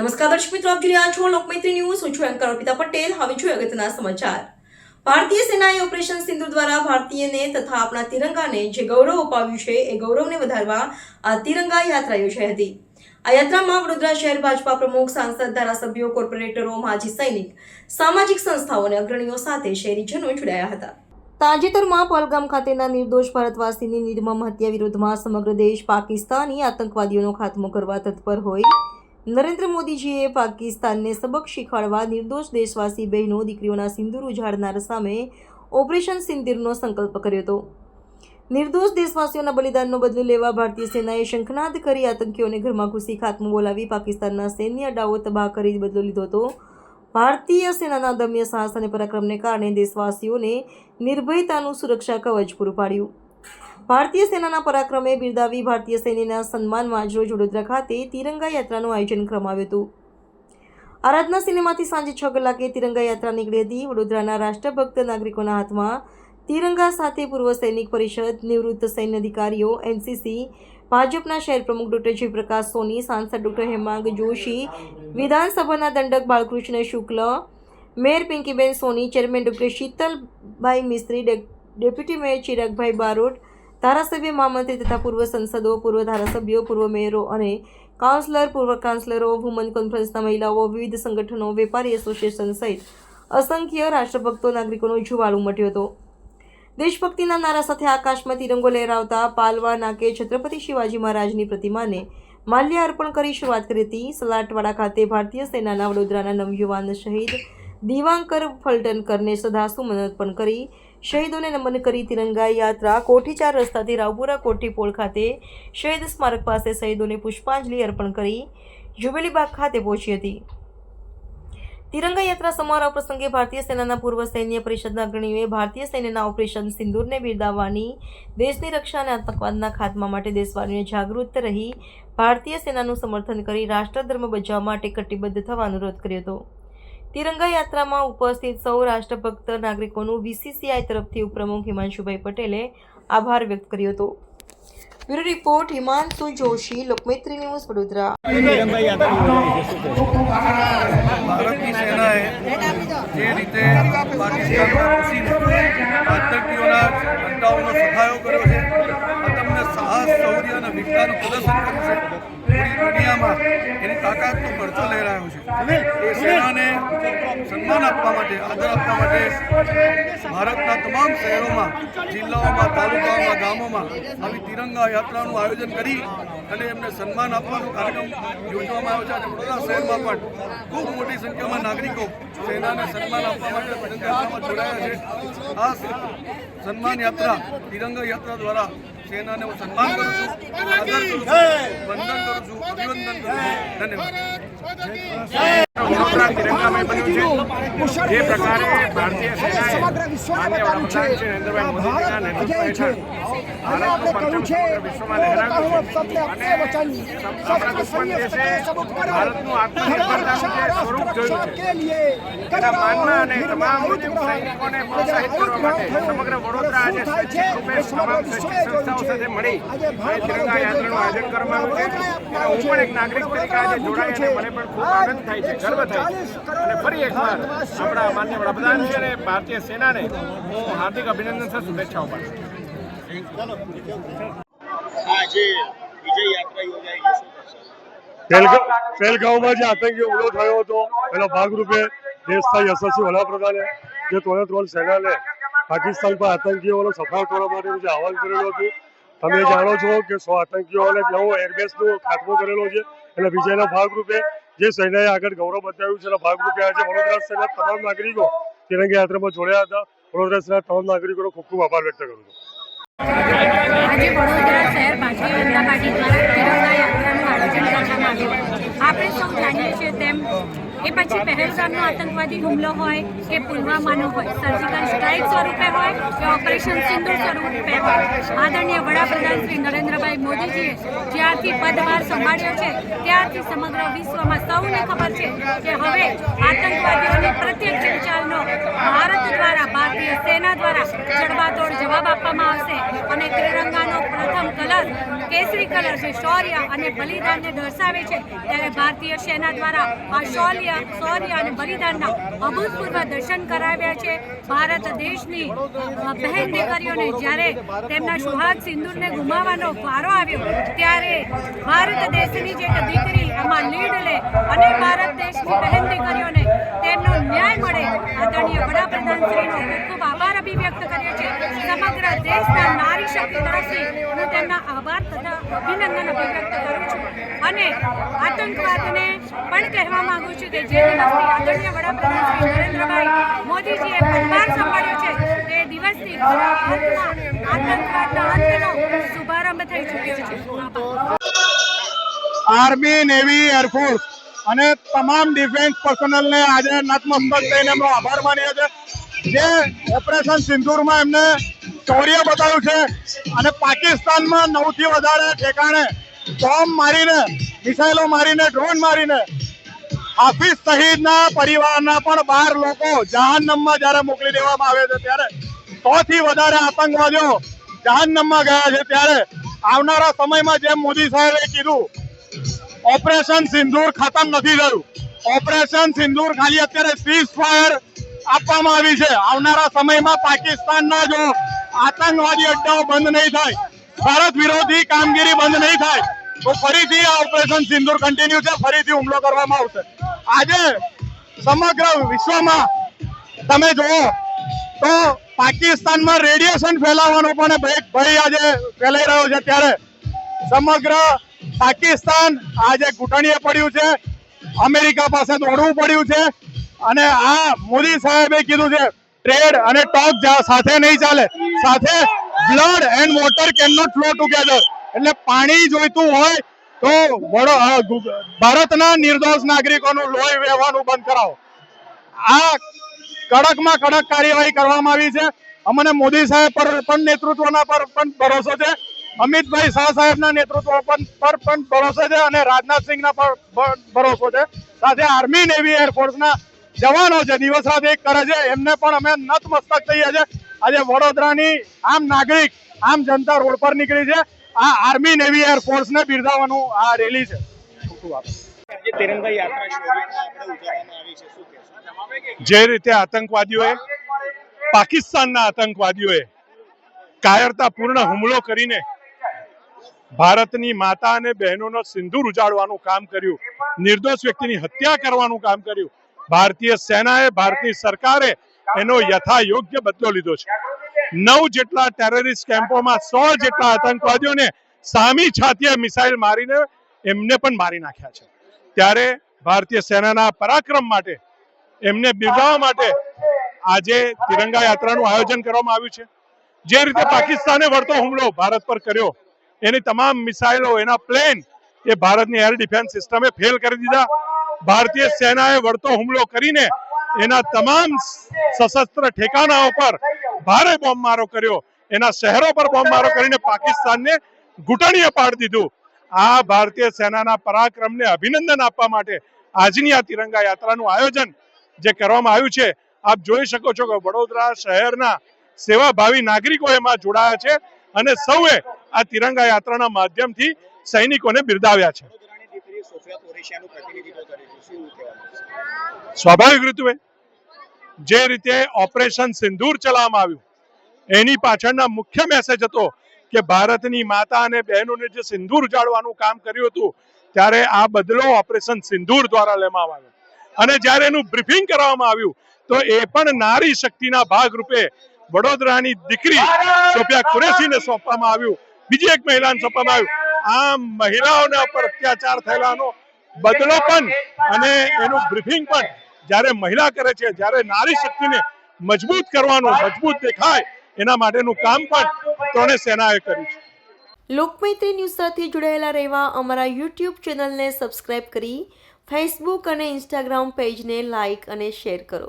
નમસ્કાર દર્શક મિત્રો, આપ જોઈ રહ્યા છો લોકમૈત્રી ન્યૂઝ. હું છું એન્કર અર્પિતા પટેલ. હવે છું અગત્યના સમાચાર. ભારતીય સેનાએ ઓપરેશન સિંધુ દ્વારા ભારતીયને તથા આપણા તિરંગાને જે ગૌરવ અપાવ્યું છે, એ ગૌરવને વધારવા આ તિરંગા યાત્રા યોજાઈ હતી. આ યાત્રામાં વડોદરા શહેર ભાજપા પ્રમુખ, સાંસદ, ધારાસભ્યો, કોર્પોરેટરો, માજી સૈનિક, સામાજિક સંસ્થાઓ અને અગ્રણીઓ સાથે શહેરીજનો જોડાયા હતા. તાજેતરમાં પલગામ ખાતેના નિર્દોષ ભારતવાસીની નિર્મમ હત્યા વિરોધમાં સમગ્ર દેશ પાકિસ્તાની આતંકવાદીઓનો ખાત્મો કરવા તત્પર હોય. નરેન્દ્ર મોદીજીએ પાકિસ્તાનને સબક શીખવાડવા નિર્દોષ દેશવાસી બહેનો, દીકરીઓના સિંદૂર ઉજાડનાર સામે ઓપરેશન સિંદીરનો સંકલ્પ કર્યો હતો. નિર્દોષ દેશવાસીઓના બલિદાનનો બદલો લેવા ભારતીય સેનાએ શંખનાદ કરી આતંકીઓને ઘરમાં ઘૂસી ખાત્મો બોલાવી પાકિસ્તાનના સૈન્ય અડાઓ તબાહ કરી બદલો લીધો હતો. ભારતીય સેનાના દમ્ય સાહસ અને પરાક્રમને કારણે દેશવાસીઓને નિર્ભયતાનું સુરક્ષા કવચ પૂરું પાડ્યું. ભારતીય સેનાના પરાક્રમે બિરદાવી ભારતીય સૈન્યના સન્માનમાં આજરોજ વડોદરા ખાતે તિરંગા યાત્રાનું આયોજન કરવામાં આવ્યું હતું. આરાધના સિનેમાથી સાંજે છ કલાકે તિરંગા યાત્રા નીકળી હતી. વડોદરાના રાષ્ટ્રભક્ત નાગરિકોના હાથમાં તિરંગા સાથે પૂર્વ સૈનિક પરિષદ, નિવૃત્ત સૈન્ય અધિકારીઓ એનસીસી, ભાજપના શહેર પ્રમુખ ડોક્ટર જયપ્રકાશ સોની, સાંસદ ડોક્ટર હેમાંગ જોશી, વિધાનસભાના દંડક Balkrishna Shukla, mayor Pinkiben Soni, chairman doctor Sheetalbhai Mistry deputy mayor Chiragbhai Barot, ધારાસભ્ય મહામંત્રી તથા પૂર્વ સંસદો, પૂર્વ ધારાસભ્યો, પૂર્વ મેયરો અને કાઉન્સિલર, પૂર્વ કાઉન્સિલરો, વુમન કોન્ફરન્સના મહિલાઓ, વિવિધ સંગઠનો, વેપારી એસોસિએશન સહિત અસંખ્ય રાષ્ટ્રભક્તો, નાગરિકોનો જુવાળ ઉમટ્યો હતો. દેશભક્તિના નારા સાથે આકાશમાં તિરંગો લહેરાવતા પાલવા નાકે છત્રપતિ શિવાજી મહારાજની પ્રતિમાને માલ્ય અર્પણ કરી શરૂઆત કરી હતી. સલાટવાડા ખાતે ભારતીય સેનાના વડોદરાના નવયુવાન શહીદ દિવાંકર ફલટનકરને સદાસુમન અર્પણ કરી, શહીદોને નમન કરી તિરંગા યાત્રા કોઠીચાર રસ્તાથી રાવપુરા કોઠી પોળ ખાતે શહીદ સ્મારક પાસે શહીદોને પુષ્પાંજલિ અર્પણ કરી જુબેલીબાગ ખાતે પહોંચી હતી. તિરંગા યાત્રા સમારોહ પ્રસંગે ભારતીય સેનાના પૂર્વ સૈન્ય પરિષદના અગ્રણીઓએ ભારતીય સૈન્યના ઓપરેશન સિંદૂરને બિરદાવવાની, દેશની રક્ષા અને આતંકવાદના ખાત્મા માટે દેશવાળીઓને જાગૃત રહી ભારતીય સેનાનું સમર્થન કરી રાષ્ટ્રધર્મ બચાવવા માટે કટિબદ્ધ થવા અનુરોધ કર્યો હતો. તિરંગા યાત્રામાં ઉપસ્થિત સૌ રાષ્ટ્રભક્ત નાગરિકોનું વીસીસીઆઈ તરફથી ઉપપ્રમુખ હિમાંશુભાઈ પટેલે આભાર વ્યક્ત કર્યો હતો. Bureau report, Himanshu Joshi, Lokmaitri news Vadodara. ભારતની સેનાએ જે કર્યો છે અદમ્ય સાહસ, શૌર્ય અને વીરતાનું પ્રદર્શન કર્યું છે. પૂરી એની તાકાતનો પડછો લહેરાયો છે. એ સેનાને સન્માન આપવા માટે, આદર આપવા માટે ભારતના તમામ શહેરોમાં, જિલ્લાઓમાં, તાલુકાઓમાં, ગામોમાં આવી તિરંગા યાત્રાનું આયોજન કરી અને એમને સન્માન આપવાનો કાર્યક્રમ યોજવામાં આવ્યો છે. અને વડોદરા શહેરમાં પણ ખૂબ મોટી સંખ્યામાં નાગરિકો સેનાને સન્માન આપવા માટે તિરંગા જોડાયા છે. આ સન્માન યાત્રા, તિરંગા યાત્રા દ્વારા સેનાને હું સન્માન કરું છું. આદર કરું છું. વંદન કરું છું. અભિવંદન કરું છું. ધન્યવાદ. તિરંગામય બન્યું છે જે પ્રકારે ભારતીય સેનાએ માનનીય વડાપ્રધાન છે નરેન્દ્રભાઈ મોદીજીના નેતૃત્વ હેઠળ ભારતનું પરચમ સમગ્ર વિશ્વમાં લહેરાવ્યું છે. અને આપણા દુશ્મન દેશે ભારતનું આત્મનિર્ભરતાનું સ્વરૂપ જોયું છે. તેના અને તમામ સૈનિકોને પ્રોત્સાહિત કરવા માટે સમગ્ર વડોદરા આજે સ્વૈચ્છિક રૂપે તમામ સ્વૈચ્છિક સંસ્થાઓ સાથે મળી આ તિરંગા યાત્રાનું આયોજન કરવામાં આવ્યું છે અને હું પણ એક નાગરિક તરીકે આજે જોડાઈ અને મને પણ ખૂબ આનંદ થાય છે ગર્વ થાય છે. અને ફરી એકવાર આપણા માન્ય વડાપ્રધાન છે અને ભારતીય સેનાને હું હાર્દિક અભિનંદન સાથે શુભેચ્છાઓ પાઠવું પહેલગામમાં જે આતંકી હુમલો થયો હતો, એના ભાગરૂપે દેશના યશસ્વી વડાપ્રધાને જે ત્રણે ત્રણ સેનાને પાકિસ્તાન પર આતંકીઓનો સફાળ કરવા માટેનું જે આહવાન કરેલું હતું, તમે જાણો છો કે સો આતંકીઓને નવો એરબેસનો ખાતમો કરેલો છે અને વિજયના ભાગરૂપે જે સેનાએ આગળ ગૌરવ બતાવ્યું છે, એના ભાગરૂપે આજે વડોદરા શહેરના તમામ નાગરિકો તિરંગા યાત્રામાં જોડ્યા હતા. વડોદરા શહેરના તમામ નાગરિકોનો ખૂબ ખૂબ આભાર વ્યક્ત કરું છું. આજે વડોદરા શહેર ભારતીય જનતા પાર્ટી દ્વારા તિરંગા યાત્રાનું આયોજન કરવામાં આવ્યું. આપણે સૌ જાણીએ છીએ તેમ એ પછી પહેલગામનો આતંકવાદી હુમલો હોય કે પુલવામાનો હોય સર્જિકલ સ્ટ્રાઇક સ્વરૂપે હોય કે ઓપરેશન સિંધુ સ્વરૂપે હોય. આદરણીય વડાપ્રધાન શ્રી નરેન્દ્રભાઈ મોદીજીએ જ્યારથી પદભાર સંભાળ્યો છે ત્યારથી સમગ્ર વિશ્વમાં સૌને ખબર છે કે હવે આતંકવાદીઓની પ્રત્યક્ષ વિચારનો ભારત દ્વારા, ભારતીય સેના દ્વારા જડબાતોડ જવાબ આપવામાં આવશે. અને ત્રિરંગાનો પ્રથમ કલર, કેસરી કલર જે શૌર્ય અને બલિદાનને દર્શાવે છે, ત્યારે ભારતીય સેના દ્વારા આ શૌર્ય શૌર્ય અને બલિદાનના અભૂતપૂર્વ દર્શન કરાવ્યા છે. ભારત દેશની બહેન દીકરીઓને જ્યારે તેમના સુહાગ સિંદૂરને ગુમાવવાનો વારો આવ્યો, ત્યારે ભારત દેશની જે દીકરી એમાં લીડ લે અને ભારત દેશની બહેન દીકરીઓને તેમનો ન્યાય મળે. આદરણીય વડાપ્રધાનશ્રીનો ખૂબ ખૂબ આભાર. અભિવ્યક્ત કર્યો છે સમગ્ર દેશના નારી શક્તિ તરફથી હું તેમના આભાર તથા અભિનંદન અભિવ્યક્ત કરું છું. અને આતંકવાદને પણ કહેવા માંગુ છું કે જે દિવસથી આદરણીય વડાપ્રધાન શ્રી નરેન્દ્રભાઈ મોદીજીએ પદભાર સંભાળ્યો છે, તે દિવસથી આતંકવાદના અંતનો શુભારંભ થઈ ચૂક્યો છે. આર્મી, નેવી, એરફોર્સ અને તમામ ડિફેન્સ પર્સનલને આજે નતમસ્તક થઈને આભાર માન્યો છે જે ઓપરેશન સિંદૂરમાં એમને શૌર્ય બતાવ્યું છે અને પાકિસ્તાનમાં નવથી વધારે ઠેકાણે બોમ્બ મારીને, મિસાઇલો મારીને ડ્રોન મારીને હાફિઝ શહીદના પરિવારના પણ બાર લોકો જહાનમમાં જ્યારે મોકલી દેવામાં આવે છે ત્યારે સૌથી વધારે આતંકવાદીઓ જહાનમમાં ગયા છે ત્યારે આવનારા સમયમાં જેમ મોદી સાહેબે કીધું ઓપરેશન સિંદૂર ખતમ નથી થયું. ઓપરેશન સિંદૂર ખાલી અત્યારે સીઝ ફાયર આપવામાં આવી છે. આવનારા સમયમાં પાકિસ્તાનના જો આતંકવાદી અડ્ડાઓ બંધ નહીં થાય, ભારત વિરોધી કામગીરી બંધ નહીં થાય, તો ફરીથી આ ઓપરેશન સિંદૂર કન્ટિન્યુ છે, ફરીથી હુમલો કરવામાં આવશે. આજે સમગ્ર વિશ્વમાં તમે જુઓ તો પાકિસ્તાનમાં રેડિયેશન ફેલાવવાનો પણ ભય આજે ફેલાઈ રહ્યો છે. ત્યારે સમગ્ર પાકિસ્તાન આજે ઘૂંટણીએ પડ્યું છે. અમેરિકા પાસે દોડવું પડ્યું છે. અને આ મોદી સાહેબે કીધું છે ટ્રેડ અને ટોક સાથે નહીં ચાલે. સાથે blood and water can not flow together એટલે પાણી જોઈતું હોય તો વડો ભારતના નિર્દોષ નાગરિકોનું લોહી વહેવાનું બંધ કરાવો. આ કડકમાં કડક કાર્યવાહી કરવામાં આવી છે. અમને મોદી સાહેબ પર પણ નેતૃત્વના પર પણ ભરોસો છે. અમિતભાઈ શાહ સાહેબના નેતૃત્વ પર પણ ભરોસો છે અને રાજનાથસિંહના પર ભરોસો છે. સાથે આર્મી નેવી એરફોર્સના જવાનો છે દિવસ રાત એક કરે છે. એમને પણ અમે નતમસ્તક થઈએ છે આજે વડોદરાની આમ નાગરિક આમ જનતા રોડ પર નીકળી છે. આ આર્મી નેવી એરફોર્સને બિરદાવવાનું આ રેલી છે. જે રીતે આતંકવાદીઓએ પાકિસ્તાનના આતંકવાદીઓએ કાયરતાપૂર્ણ હુમલો કરીને ભારતની માતા અને બહેનોનો સિંદૂર ઉજાડવાનું કામ કર્યું નિર્દોષ વ્યક્તિની હત્યા કરવાનું કામ કર્યું ભારતીય સેનાએ ભારતની સરકારે એનો યથા યોગ્ય બદલો લીધો છે. નવ જેટલા ટેરરિસ્ટ કેમ્પોમાં સો જેટલા આતંકવાદીઓને સામી છાતીએ મિસાઇલ મારીને એમને પણ મારી નાખ્યા છે. ત્યારે ભારતીય સેનાના પરાક્રમ માટે, એમને બિરદાવવા માટે આજે તિરંગા યાત્રાનું આયોજન કરવામાં આવ્યું છે. જે રીતે પાકિસ્તાને વળતો હુમલો ભારત પર કર્યો, એની તમામ મિસાઇલો એના પ્લેન એ ભારતની એર ડિફેન્સ સિસ્ટમે ફેલ કરી દીધા. ભારતીય સેનાએ વળતો હુમલો કરીને એના તમામ સશસ્ત્ર ઠેકાણાઓ પર ભારે બોમ્બમારો કર્યો. એના શહેરો પર બોમ્બમારો કરીને પાકિસ્તાનને ઘૂંટણીએ પાડી દીધું. આ ભારતીય સેનાના પરાક્રમને અભિનંદન આપવા માટે આજની આ તિરંગા યાત્રાનું આયોજન જે કરવામાં આવ્યું છે, આપ જોઈ શકો છો કે વડોદરા શહેરના સેવાભાવી નાગરિકો એમાં જોડાયા છે અને સૌએ આ તિરંગા યાત્રાના માધ્યમથી સૈનિકોને બિરદાવ્યા છે. સ્વાભાવિક રૂપે જે રીતે ઓપરેશન સિંદૂર ચલાવવામાં આવ્યું, એની પાછળના મુખ્ય મેસેજ હતો કે ભારતની માતા અને બહેનોને જે સિંદૂર જાળવાનું કામ કર્યું હતું, ત્યારે આ બદલો ઓપરેશન સિંદૂર દ્વારા લેવામાં આવ્યો. અને જ્યારે એનું બ્રીફિંગ કરવામાં આવ્યું, તો એ પણ નારી શક્તિના ભાગ રૂપે વડોદરાની દીકરી સોફિયા કુરેશીને સોંપવામાં આવ્યું. બીજી એક મહિલાને સોંપવામાં આવ્યું. આમ મહિલાઓના પર અત્યાચાર થયેલાનો બદલો પણ અને એનું બ્રીફિંગ પણ જ્યારે મહિલા કરે છે, જ્યારે નારી શક્તિને મજબૂત કરવાનું, મજબૂત દેખાય, એના માટેનું કામ પણ ત્રણે સેનાએ કર્યું છે. લોકમૈત્રી ન્યૂઝ સાથે જોડાયેલા રહેવા અમારા યુટ્યુબ ચેનલને સબસ્ક્રાઇબ કરી, ફેસબુક અને ઇન્સ્ટાગ્રામ પેજને લાઇક અને શેર કરો.